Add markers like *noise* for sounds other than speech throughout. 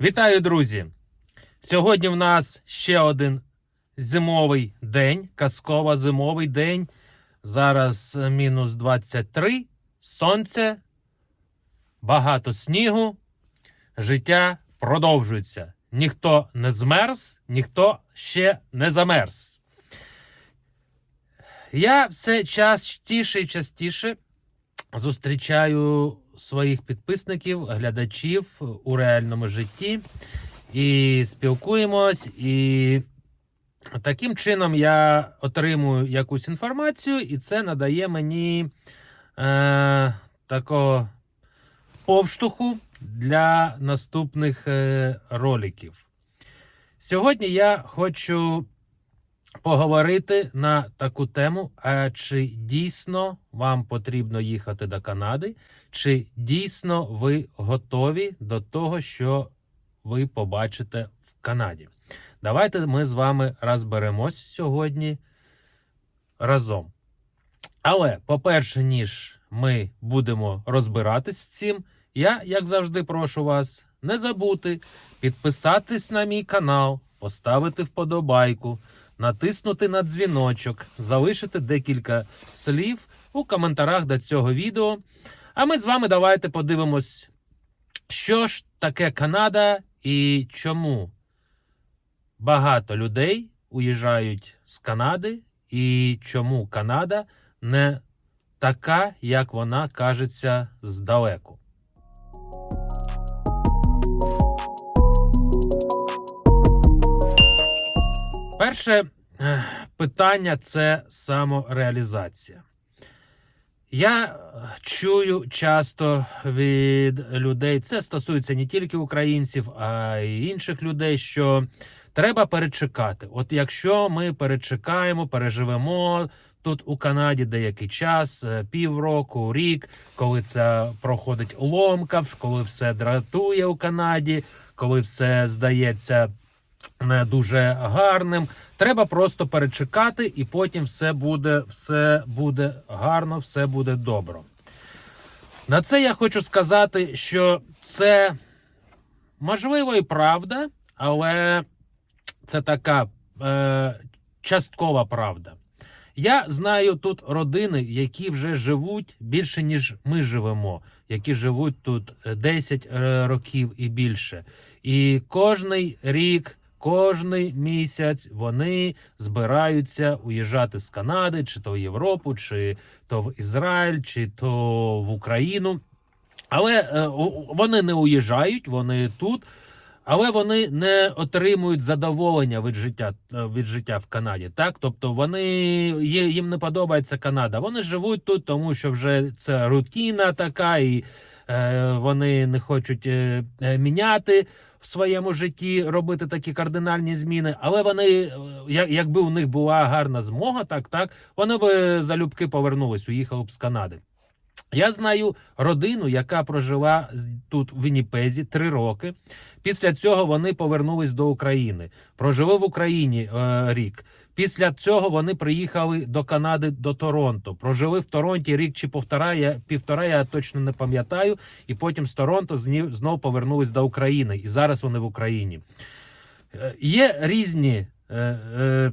Вітаю, друзі! Сьогодні в нас ще один зимовий день, казково зимовий день. Зараз мінус 23, сонце, багато снігу. Життя продовжується. Ніхто не змерз, ніхто ще не замерз. Я все частіше і частіше зустрічаю своїх підписників, глядачів у реальному житті і спілкуємось. І таким чином я отримую якусь інформацію, і це надає мені е, такого повштуху для наступних е, роликів. Сьогодні я хочу поговорити на таку тему: а чи дійсно вам потрібно їхати до Канади, чи дійсно ви готові до того, що ви побачите в Канаді? Давайте ми з вами розберемось сьогодні разом. Але, по-перше, ніж ми будемо розбиратись з цим, я, як завжди, прошу вас не забути підписатись на мій канал, поставити вподобайку, натиснути на дзвіночок, залишити декілька слів у коментарях до цього відео. А ми з вами давайте подивимось, що ж таке Канада і чому багато людей уїжджають з Канади, і чому Канада не така, як вона кажеться здалеку. Перше питання це самореалізація. Я е, чую часто від людей, це стосується не тільки українців, а й інших людей, що треба перечекати. От якщо ми перечекаємо, переживемо тут у Канаді деякий час, е, півроку, рік, коли це проходить ломка, коли все дратує у Канаді, коли все здається не дуже гарним. Треба просто перечекати, і потім все буде, все буде гарно, все буде добре. На це я хочу сказати, що це можливо і правда, але це така е, часткова правда. Я знаю тут родини, які вже живуть більше, ніж ми живемо, які живуть тут 10 е, років і більше. І кожний рік. Кожний місяць вони збираються уїжджати з Канади, чи то в Європу, чи то в Ізраїль, чи то в Україну. Але е, вони не уїжджають, вони тут, але вони не отримують задоволення від життя е, від життя в Канаді. Так, тобто вони їм не подобається Канада. Вони живуть тут, тому що вже це рутина така, і е, вони не хочуть е, е, міняти в своєму житті робити такі кардинальні зміни, але вони, е, як- якби у них була гарна змога, так так вони б залюбки повернулись, уїхали б з Канади. Я знаю родину, яка прожила тут в Вінніпезі три роки. Після цього вони повернулись до України, прожили в Україні е, рік. Після цього вони приїхали до Канади до Торонто. Прожили в Торонті рік чи півтора, я, півтора, я точно не пам'ятаю. І потім з Торонто зні- знов повернулись до України. І зараз вони в Україні. Е, Є різні е, е,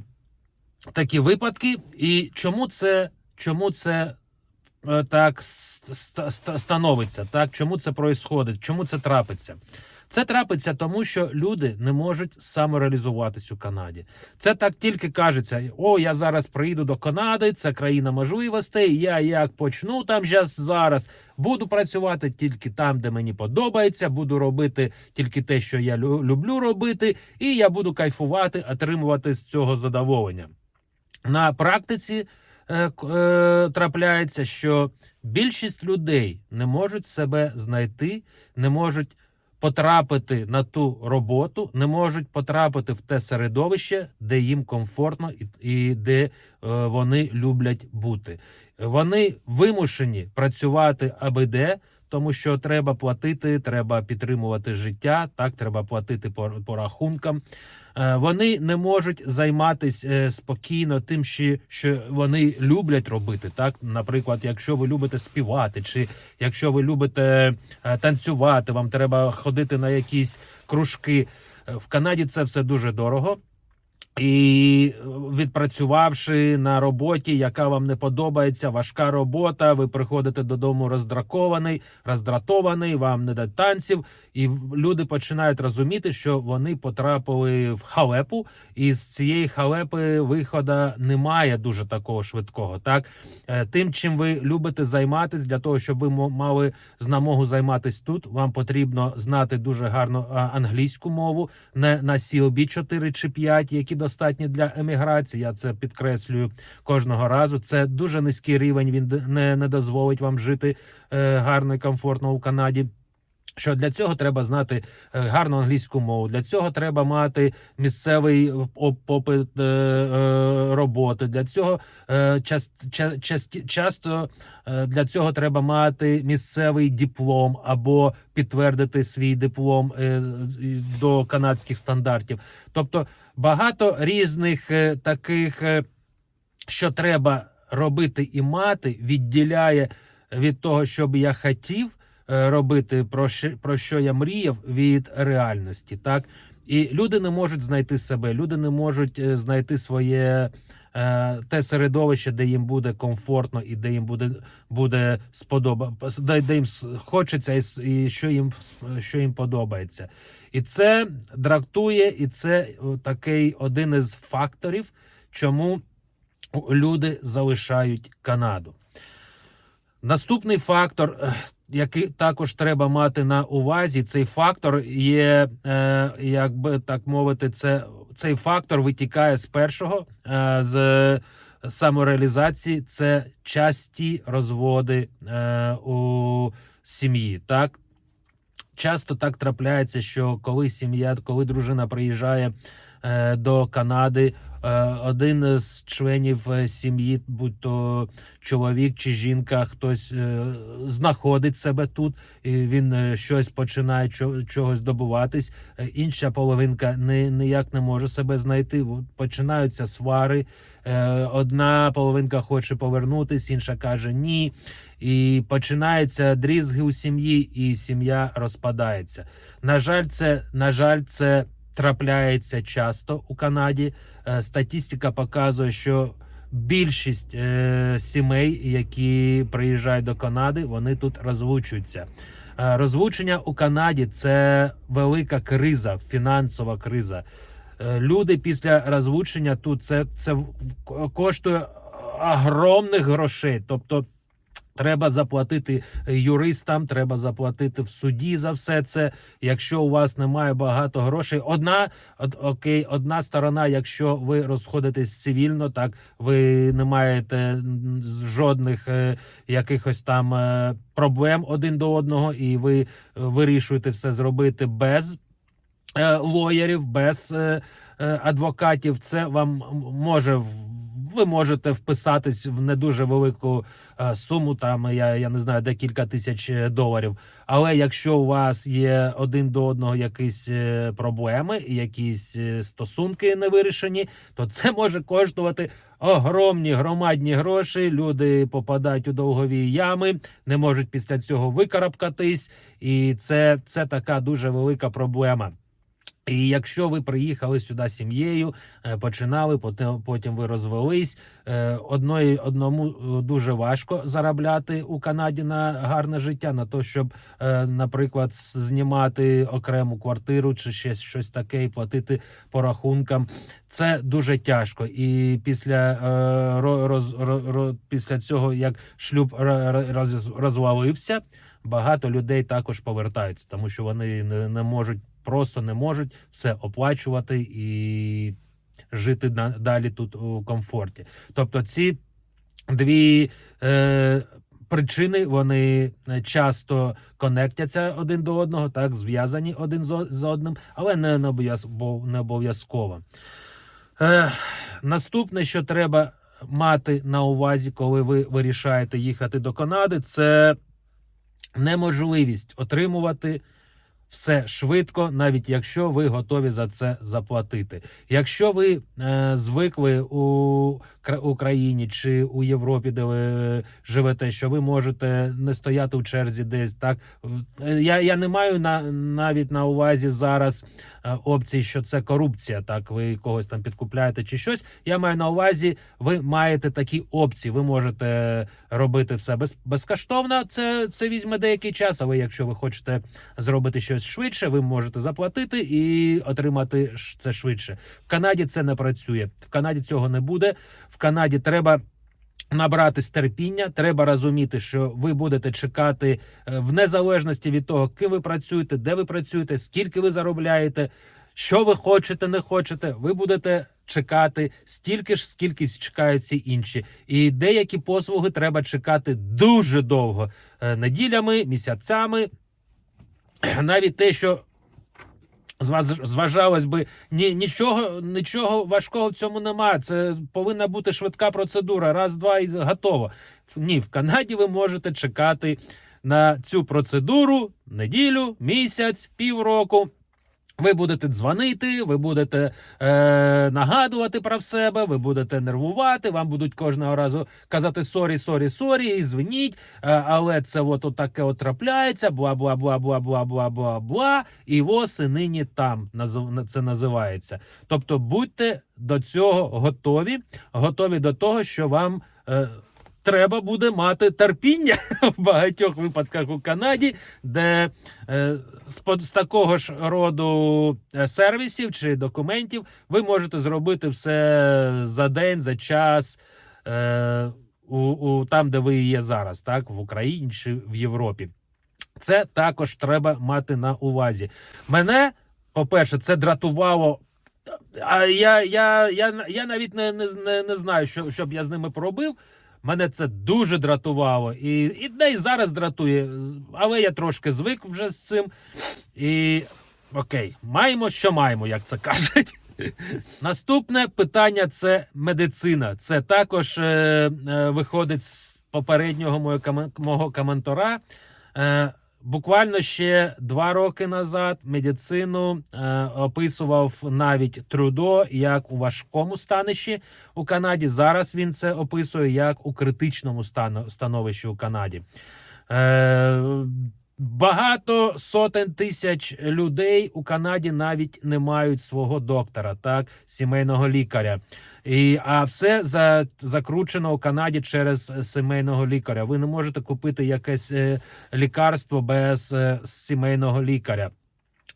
такі випадки. І чому це, чому це е, так ст- ст- ст- становиться? Так? Чому це происходить? Чому це трапиться? Це трапиться тому, що люди не можуть самореалізуватись у Канаді. Це так тільки кажеться: о, я зараз приїду до Канади, це країна можливостей. Я як почну там зараз, буду працювати тільки там, де мені подобається, буду робити тільки те, що я люблю робити, і я буду кайфувати, отримувати з цього задоволення. На практиці е, е, трапляється, що більшість людей не можуть себе знайти, не можуть потрапити на ту роботу, не можуть потрапити в те середовище, де їм комфортно і, де е, вони люблять бути. Вони вимушені працювати аби де, тому що треба платити, треба підтримувати життя. Так, треба платити по, по рахункам. Е, Вони не можуть займатися е, спокійно тим, що, вони люблять робити. Так, наприклад, якщо ви любите співати, чи якщо ви любите е, танцювати, вам треба ходити на якісь кружки. В Канаді це все дуже дорого. І відпрацювавши на роботі, яка вам не подобається, важка робота, ви приходите додому роздракований, роздратований, вам не дать танців, і люди починають розуміти, що вони потрапили в халепу, і з цієї халепи виходу немає дуже такого швидкого. Так Е, тим, чим ви любите займатися, для того, щоб ви мали знамогу займатися тут, вам потрібно знати дуже гарно англійську мову, не на COB 4 чи 5, які достатні для еміграції. Я це підкреслюю кожного разу. Це дуже низький рівень. Він не, не дозволить вам жити е, гарно і комфортно у Канаді. Що для цього треба знати е, гарну англійську мову? Для цього треба мати місцевий попит е, е, роботи. Для цього е, часто е, для цього треба мати місцевий диплом або підтвердити свій диплом е, до канадських стандартів. Тобто багато різних е, таких, е, що треба робити і мати, відділяє від того, що я хотів е, робити, про що, про що я мріяв від реальності. Так і люди не можуть знайти себе, люди не можуть е, знайти своє. е, Те середовище, де їм буде комфортно і де їм буде буде сподоба, де, де їм хочеться, і, і що їм що їм подобається, і це драктує, і це такий один із факторів, чому люди залишають Канаду. Наступний фактор, е, який також треба мати на увазі, цей фактор є, е, як так мовити, це цей фактор витікає з першого е, з самореалізації. Це часті розводи е, у сім'ї. Так часто так трапляється, що коли сім'я, коли дружина приїжджає е, до Канади, один з членів е, сім'ї, будь то чоловік чи жінка, хтось е, знаходить себе тут, і він е, щось починає чо- чогось добуватись. е, Інша половинка ніяк не може себе знайти. Починаються свари. Е, Одна половинка хоче повернутись, інша каже ні. І починаються дрізги у сім'ї, і сім'я розпадається. На жаль, це на жаль, це трапляється часто у Канаді. Е, Статистика показує, що більшість е, сімей, які приїжджають до Канади, вони тут розлучуються. Е, Розлучення у Канаді це велика криза, фінансова криза. Е, Люди після розлучення тут це, це коштує огромних грошей. Тобто Треба заплатити юристам, треба заплатити в суді за все це. Якщо у вас немає багато грошей, одна од, окей, одна сторона, якщо ви розходитесь цивільно, так ви не маєте жодних е, якихось там е, проблем один до одного, і ви е, вирішуєте все зробити без е, лоєрів, без е, е, адвокатів. Це вам може ви можете вписатись в не дуже велику е, суму, там я, я не знаю, декілька тисяч е, доларів. Але якщо у вас є один до одного якісь е, проблеми, якісь стосунки не вирішені, то це може коштувати огромні громадні гроші. Люди попадають у довгові ями, не можуть після цього викарабкатись, і це, це така дуже велика проблема. І якщо ви приїхали сюди сім'єю, е, починали, потім, потім ви розвелись. е, Одної одному е, дуже важко заробляти у Канаді на гарне життя, на те, щоб, наприклад, знімати окрему квартиру чи ще щось таке і платити по рахункам. Це дуже тяжко. І після ро- роз, ро- ро- після цього, як шлюб ро- ро- роз- розвалився, багато людей також повертаються, тому що вони не, не можуть, просто не можуть все оплачувати і жити далі тут у комфорті. Тобто, ці дві е, причини вони часто конектяться один до одного, так зв'язані один з, одним, але не, не обов'язково. Е, наступне, що треба мати на увазі, коли ви вирішаєте їхати до Канади, це неможливість отримувати все швидко, навіть якщо ви готові за це заплатити. Якщо ви е, звикли у Кра- Україні чи у Європі, де ви живете, що ви можете не стояти в черзі десь так. Е, Я, я не маю на навіть на увазі зараз е, опції, що це корупція. Так, ви когось там підкупляєте чи щось. Я маю на увазі, ви маєте такі опції. Ви можете робити все без, безкоштовно. Це, це візьме деякий час. Але якщо ви хочете зробити щось швидше, ви можете заплатити і отримати це швидше. В Канаді це не працює. В Канаді цього не буде. В Канаді треба. Набратись терпіння, треба розуміти, що ви будете чекати е, в незалежності від того, ким ви працюєте, де ви працюєте, скільки ви заробляєте, що ви хочете, не хочете. Ви будете чекати стільки ж, скільки чекають всі інші. І деякі послуги треба чекати дуже довго Е, неділями, місяцями. *clears throat* Навіть те, що зважалось би, ні, нічого, нічого важкого в цьому немає. Це повинна бути швидка процедура. Раз, два і готово. Ні, в Канаді ви можете чекати на цю процедуру неділю, місяць, півроку. Ви будете дзвонити, ви будете е, нагадувати про себе, ви будете нервувати, вам будуть кожного разу казати сорі, сорі, сорі, і звеніть, е, але це от, от таке от трапляється, бла, бла, бла, бла, бла, бла, бла, бла, і воси нині там це називається. Тобто будьте до цього готові, готові до того, що вам. Е, Треба буде мати терпіння *laughs* в багатьох випадках у Канаді, де е, з, такого ж роду е, сервісів чи документів ви можете зробити все за день, за час е, у, у там, де ви є зараз, так в Україні чи в Європі. Це також треба мати на увазі. Мене, по-перше, це дратувало. А я, я, я, я навіть не, не, не, знаю, що, що б я з ними поробив. Мене це дуже дратувало. І, і, і зараз дратує. Але я трошки звик вже з цим. І окей, маємо, що маємо, як це кажуть. *laughs* Наступне питання це медицина. Це також е, е, виходить з попереднього мого, комен- мого коментара. Е, буквально ще два роки назад медицину е, описував навіть Трудо як у важкому станищі у Канаді. Зараз він це описує як у критичному становищі у Канаді. Е, Багато сотень тисяч людей у Канаді навіть не мають свого доктора, так, сімейного лікаря. І, а все за, закручено у Канаді через е, сімейного лікаря. Ви не можете купити якесь е, лікарство без е, сімейного лікаря.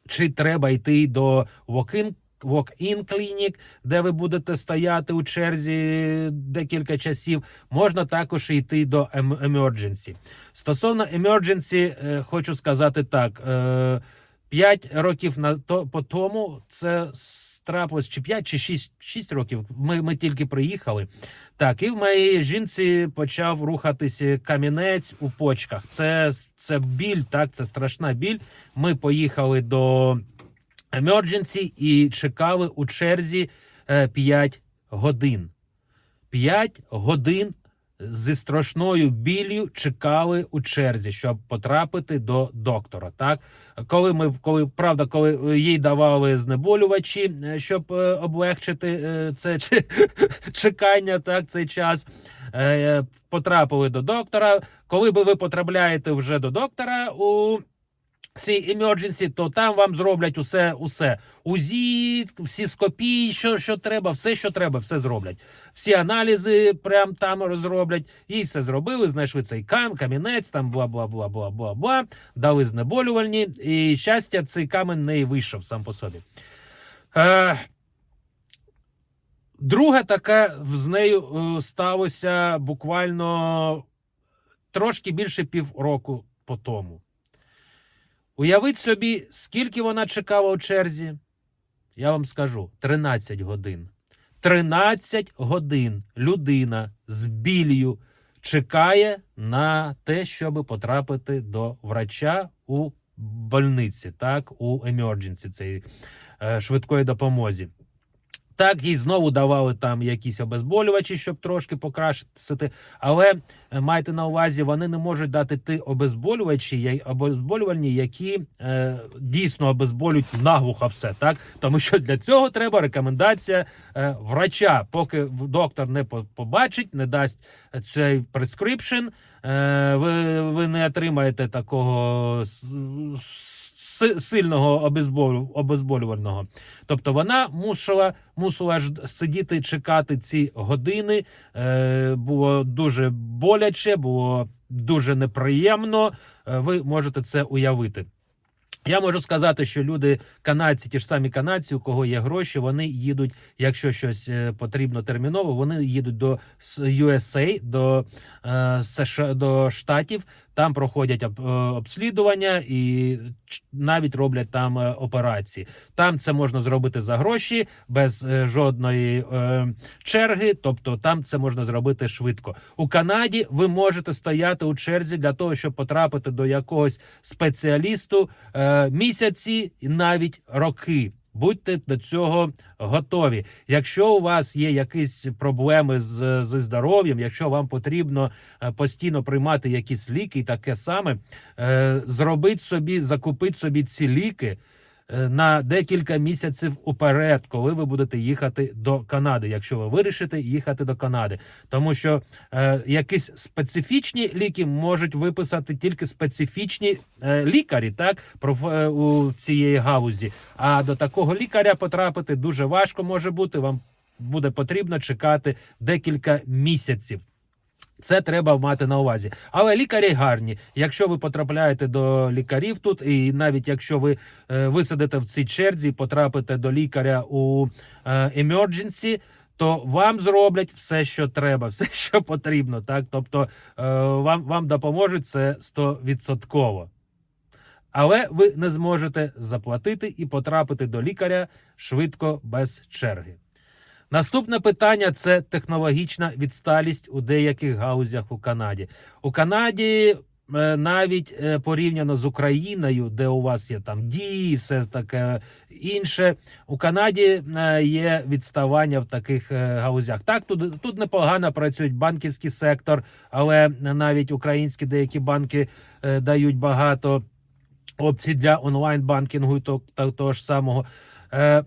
Чи треба йти до walk-in walk-in клінік, де ви будете стояти у черзі декілька часів. Можна також йти до ем- emergency. Стосовно emergency, хочу сказати так: е, 5 років на то по тому це трапилось чи 5, чи 6, 6 років. Ми, ми тільки приїхали. Так, і в моїй жінці почав рухатися камінець у почках. Це, це біль, так, це страшна біль. Ми поїхали до emergency і чекали у черзі е, 5 годин. 5 годин зі страшною біллю чекали у черзі, щоб потрапити до доктора. Так, коли ми коли правда, коли їй давали знеболювачі, е, щоб е, облегчити е, це *laughs* чекання, так цей час. е, Потрапили до доктора. Коли би ви потрапляєте вже до доктора у цій emergency, то там вам зроблять усе, усе. УЗІ, всі скопії, що, що треба, все, що треба, все зроблять. Всі аналізи прям там розроблять. І все зробили, знайшли цей кам, камінець, там бла бла бла бла бла бла. Дали знеболювальні. І щастя, цей камень не вийшов сам по собі. Е, друге таке з нею е, сталося буквально трошки більше півроку по тому. Уявіть собі, скільки вона чекала у черзі. Я вам скажу: 13 годин. 13 годин людина з білью чекає на те, щоб потрапити до врача у больниці, так, у емердженці, цієї е, швидкої допомозі. Так, їй знову давали там якісь обезболювачі, щоб трошки покращити. Але е, майте на увазі, вони не можуть дати ті обезболювачі, обезболювальні, які е, дійсно обезболюють наглухо все. Так, тому що для цього треба рекомендація е, врача, поки доктор не побачить, не дасть цей прескрипшн, е, ви, ви не отримаєте такого сильного обезболю, обезболювального. Тобто вона мусила, мусила ж сидіти чекати ці години. Е, було дуже боляче, було дуже неприємно. Е, ви можете це уявити. Я можу сказати, що люди, канадці, ті ж самі канадці, у кого є гроші, вони їдуть, якщо щось е, потрібно терміново, вони їдуть до USA, до е, США, до штатів. Там проходять е, обслідування і навіть роблять там е, операції. Там це можна зробити за гроші, без е, жодної черги. Тобто там це можна зробити швидко. У Канаді ви можете стояти у черзі для того, щоб потрапити до якогось спеціалісту місяці навіть роки. Будьте до цього готові. Якщо у вас є якісь проблеми з, зі здоров'ям, якщо вам потрібно е, постійно приймати якісь ліки і таке саме, е, зробіть собі, закупіть собі ці ліки на декілька місяців уперед, коли ви будете їхати до Канади, якщо ви вирішите їхати до Канади, тому що е, якісь специфічні ліки можуть виписати тільки специфічні е, лікарі, так проф, е, у цієї галузі. А до такого лікаря потрапити дуже важко може бути. Вам буде потрібно чекати декілька місяців. Це треба мати на увазі. Але лікарі гарні. Якщо ви потрапляєте до лікарів тут, і навіть якщо ви е, висадите в цій черзі, і потрапите до лікаря у е, emergency, то вам зроблять все, що треба, *laughs* все, що потрібно. Так, тобто е, вам, вам допоможуть це 100%. Але ви не зможете заплатити і потрапити до лікаря швидко без черги. Наступне питання це технологічна відсталість у деяких гаузях у Канаді. У Канаді е, навіть е, порівняно з Україною, де у вас є там дії, все таке інше. У Канаді е, є відставання в таких гаузях. Так, тут, тут непогано працюють банківський сектор, але навіть українські деякі банки дають багато опцій для онлайн-банкінгу і то, та, того ж самого. Е,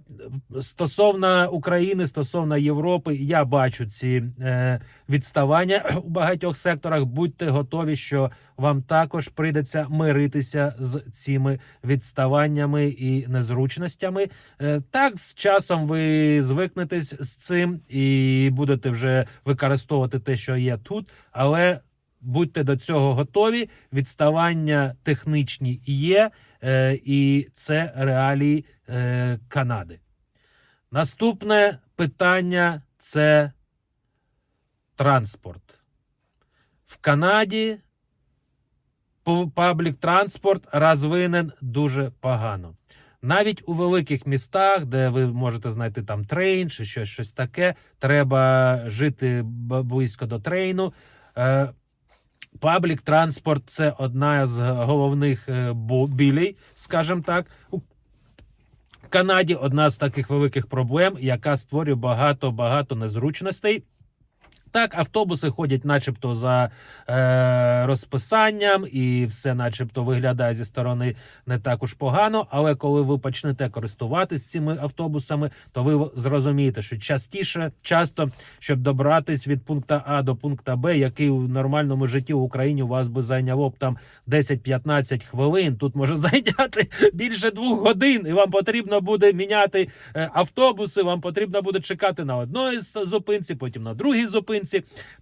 стосовно України, стосовно Європи, я бачу ці е, відставання *clears throat* у багатьох секторах. Будьте готові, що вам також прийдеться миритися з цими відставаннями і незручностями. Е, так, з часом ви звикнетесь з цим і будете вже використовувати те, що є тут, але будьте до цього готові. Відставання технічні є, і це реалії е, Канади. Наступне питання це транспорт. В Канаді паблік транспорт розвинен дуже погано. Навіть у великих містах, де ви можете знайти там трейн чи щось, щось таке, треба жити близько до трейну. Паблік транспорт це одна з головних е, білей, скажімо так. У Канаді одна з таких великих проблем, яка створює багато багато незручностей. Так, автобуси ходять, начебто, за е, розписанням, і все, начебто, виглядає зі сторони не так уж погано. Але коли ви почнете користуватись цими автобусами, то ви зрозумієте, що частіше, часто, щоб добратись від пункту А до пункту Б, який у нормальному житті в Україні у вас би зайняло б там 10-15 хвилин, тут може *laughs* зайняти більше двох годин, і вам потрібно буде міняти е, автобуси. Вам потрібно буде чекати на одної зупинці, потім на другій зупинці.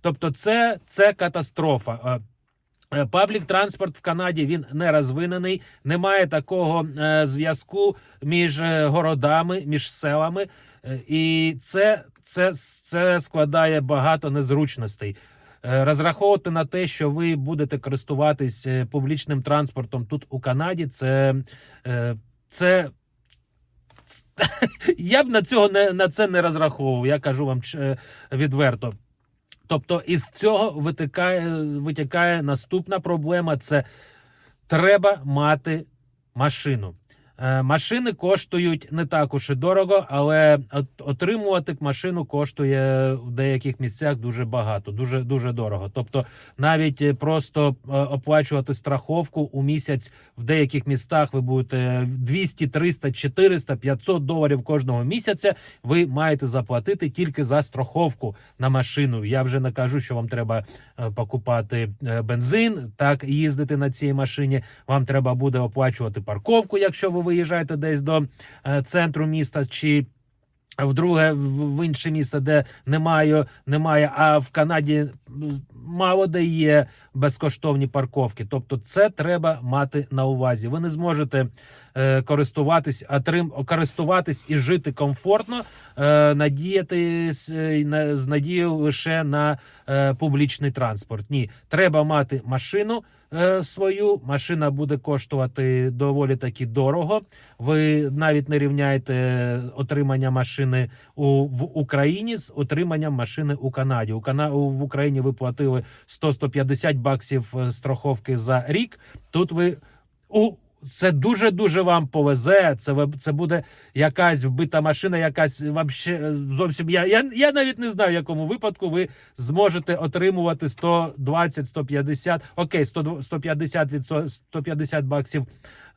Тобто, це, це катастрофа. Е, Паблік транспорт в Канаді він не розвинений, немає такого е, зв'язку між е, городами, між селами, е, і це, це, це складає багато незручностей. Е, Розраховувати на те, що ви будете користуватись е, публічним транспортом тут у Канаді, це, е, це *laughs* я б на цього не на це не розраховував. Я кажу вам е, відверто. Тобто, із цього витикає, витікає наступна проблема: це треба мати машину. Е, Машини коштують не так уж і дорого, але отримувати машину коштує в деяких місцях дуже багато, дуже дуже дорого. Тобто, навіть е, просто е, оплачувати страховку у місяць в деяких містах ви будете 200, 300, 400, 500 доларів кожного місяця. Ви маєте заплатити тільки за страховку на машину. Я вже не кажу, що вам треба покупати бензин, так їздити на цій машині. Вам треба буде оплачувати парковку, якщо ви виїжджаєте десь до е, центру міста чи. Вдруге, в інше місце, де немає, немає, а в Канаді мало де є безкоштовні парковки. Тобто, це треба мати на увазі. Ви не зможете е, користуватись, отрим, користуватись і жити комфортно, е, надіятись е, на, з надією лише на е, публічний транспорт. Ні, треба мати машину е, свою. Машина буде коштувати доволі таки дорого. Ви навіть не рівняєте отримання машини у в Україні з отриманням машини у Канаді. У Кана в Україні ви платили 100-150 баксів е, страховки за рік. Тут ви у це дуже дуже вам повезе. Це це буде якась вбита машина, якась вообще е, зовсім. Я, я, я навіть не знаю, в якому випадку ви зможете отримувати 120, 150, окей, 100, 150 від 150 баксів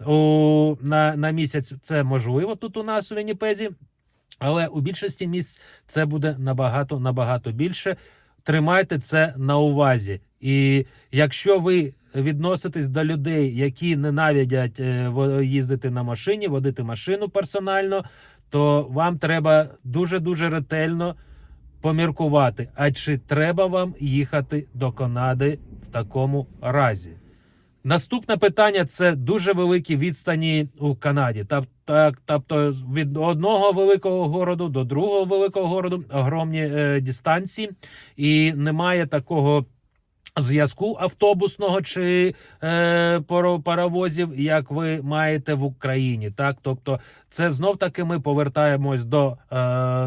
у, на, на місяць. Це можливо тут у нас у Вінніпезі. Але у більшості місць це буде набагато набагато більше. Тримайте це на увазі. І якщо ви відноситесь до людей, які ненавидять е, їздити на машині, водити машину персонально, то вам треба дуже дуже ретельно поміркувати, а чи треба вам їхати до Канади в такому разі. Наступне питання це дуже великі відстані у Канаді. Тобто від одного великого городу до другого великого городу огромні е, дистанції, і немає такого зв'язку автобусного чи е, паровозів, як ви маєте в Україні. Так, тобто, це знов таки ми повертаємось до е,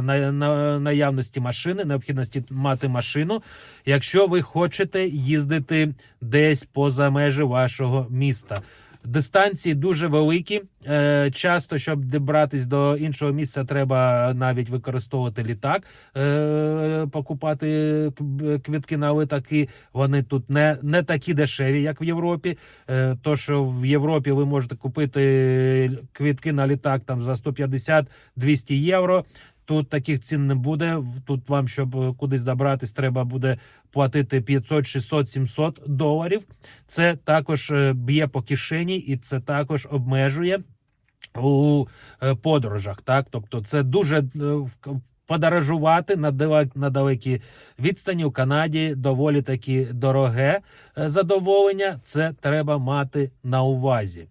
на, на, наявності машини, необхідності мати машину, якщо ви хочете їздити десь поза межі вашого міста. Дистанції дуже великі. Е, часто, щоб добратись до іншого місця, треба навіть використовувати літак, е, покупати кв- квитки на літаки. Вони тут не, не такі дешеві, як в Європі. Е, то, що в Європі ви можете купити квитки на літак там за 150-200 євро. Тут таких цін не буде. Тут вам, щоб е, кудись добратись, треба буде платити 500, 600, 700 доларів. Це також е, б'є по кишені, і це також обмежує у е, подорожах. Так, тобто, це дуже подорожувати на далекі відстані у Канаді доволі таки дороге задоволення. Це треба мати на увазі.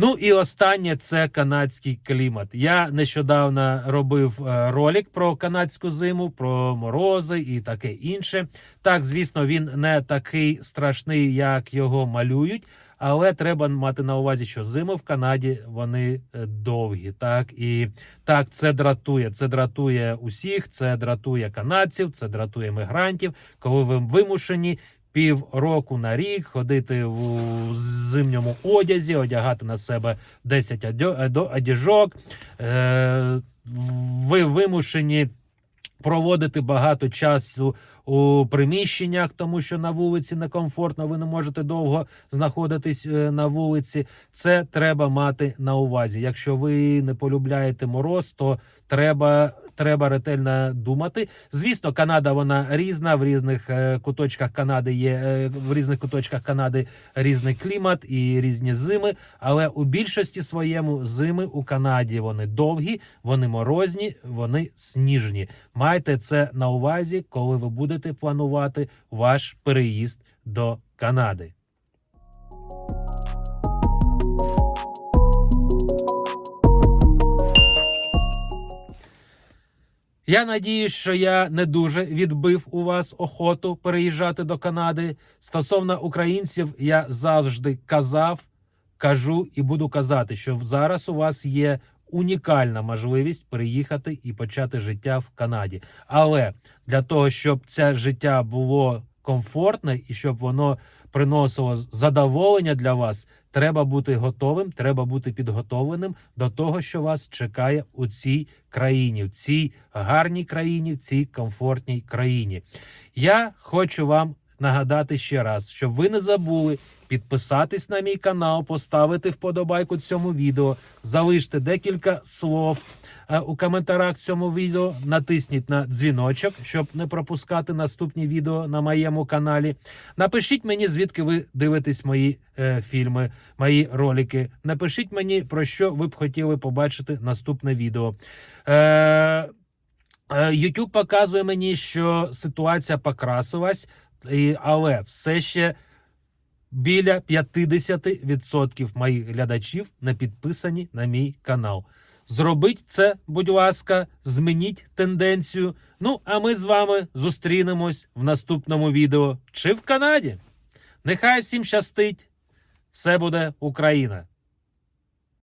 Ну і останнє це канадський клімат. Я нещодавно робив е, ролик про канадську зиму, про морози і таке інше. Так, звісно, він не такий страшний, як його малюють. Але треба мати на увазі, що зими в Канаді вони е, довгі. Так і так, це дратує. Це дратує усіх, це дратує канадців, це дратує мігрантів, коли ви вимушені пів року на рік ходити в зимньому одязі, одягати на себе 10 одя- одо- одяжок. Е, ви вимушені проводити багато часу у приміщеннях, тому що на вулиці некомфортно, ви не можете довго знаходитись е, на вулиці. Це треба мати на увазі. Якщо ви не полюбляєте мороз, то треба. Треба ретельно думати. Звісно, Канада вона різна. В різних е, куточках Канади є е, в різних куточках Канади різний клімат і різні зими. Але у більшості своєму зими у Канаді вони довгі, вони морозні, вони сніжні. Майте це на увазі, коли ви будете планувати ваш переїзд до Канади. Я надіюсь, що я не дуже відбив у вас охоту переїжджати до Канади. Стосовно українців, я завжди казав, кажу і буду казати, що зараз у вас є унікальна можливість переїхати і почати життя в Канаді. Але для того, щоб це життя було комфортне і щоб воно приносило задоволення для вас, треба бути готовим, треба бути підготовленим до того, що вас чекає у цій країні, в цій гарній країні, в цій комфортній країні. Я хочу вам нагадати ще раз, щоб ви не забули підписатись на мій канал, поставити вподобайку цьому відео, залиште декілька слов у коментарях цьому відео, натисніть на дзвіночок, щоб не пропускати наступні відео на моєму каналі. Напишіть мені, звідки ви дивитесь мої е, фільми, мої ролики. Напишіть мені, про що ви б хотіли побачити наступне відео. Е, е, YouTube показує мені, що ситуація покрасилась, але все ще біля 50% моїх глядачів не підписані на мій канал. Зробіть це, будь ласка, змініть тенденцію. Ну, а ми з вами зустрінемось в наступному відео чи в Канаді. Нехай всім щастить! Все буде Україна!